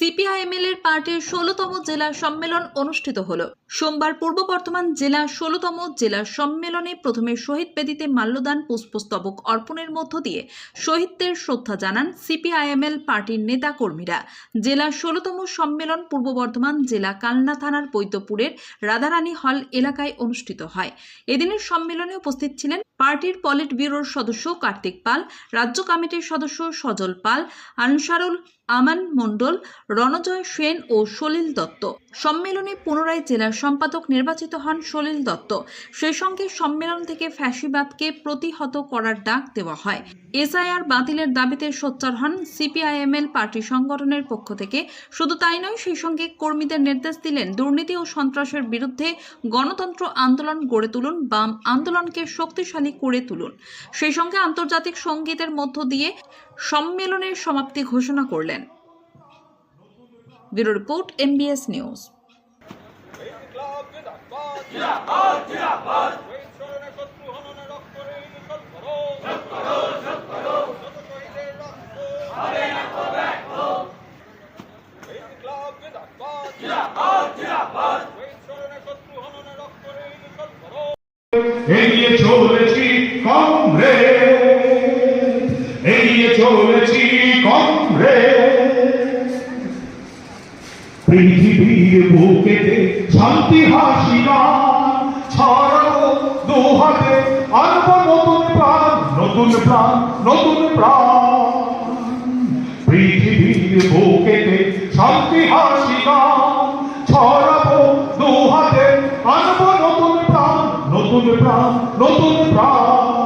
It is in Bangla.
সিপিআইএমএল এর পার্টির ষোলতম জেলা সম্মেলন অনুষ্ঠিত হল। সোমবার পূর্ব বর্ধমান জেলা ষোলোতম জেলা সম্মেলনে প্রথমে শহীদ বেদিতে মাল্যদান পুষ্পস্তবক অর্পণের মধ্য দিয়ে শহীদদের শ্রদ্ধা জানান সিপিআইএমএল পার্টির নেতা কর্মীরা জেলা ষোলোতম সম্মেলন পূর্ব বর্ধমান জেলা কালনা থানার বৈদ্যপুরের রাধারানী হল এলাকায় অনুষ্ঠিত হয়। এদিনের সম্মেলনে উপস্থিত ছিলেন পার্টির পলিট ব্যুরোর সদস্য কার্তিক পাল, রাজ্য কমিটির সদস্য সজল পাল, আনসারুল আমান মণ্ডল, রণজয় সেন ও সলিল দত্ত। সম্মেলনে পুনরায় জেলার সম্পাদক নির্বাচিত হন সলিল দত্ত। সেই সঙ্গে সম্মেলন থেকে ফ্যাসিবাদকে প্রতিহত করার ডাক দেওয়া হয়। এসআইআর বাতিলের দাবিতে সোচ্চার হন সিপিআইএমএল পার্টি সংগঠনের পক্ষ থেকে। শুধু তাই নয়, সেই সঙ্গে কর্মীদের নির্দেশ দিলেন দুর্নীতি ও সন্ত্রাসের বিরুদ্ধে গণতন্ত্র আন্দোলন গড়ে তুলুন, বাম আন্দোলনকে শক্তিশালী করে তুলুন। সেই সঙ্গে আন্তর্জাতিক সঙ্গীতের মধ্য দিয়ে সম্মেলনের সমাপ্তি ঘোষণা করলেন। Bureau report MBS news. এগিয়ে চলেছি কংগ্রেস। এগিয়ে চলেছি কংগ্রেস। পৃথিবীর বুকেতে শান্তি হাসিনা ছড়াবো দু হাতে আনব নতুন প্রাণ নতুন প্রাণ নতুন প্রাণ। পৃথিবীর বুকেতে শান্তি হাসিনা ছড়াবো দু হাতে আনব নতুন প্রাণ নতুন প্রাণ নতুন প্রাণ।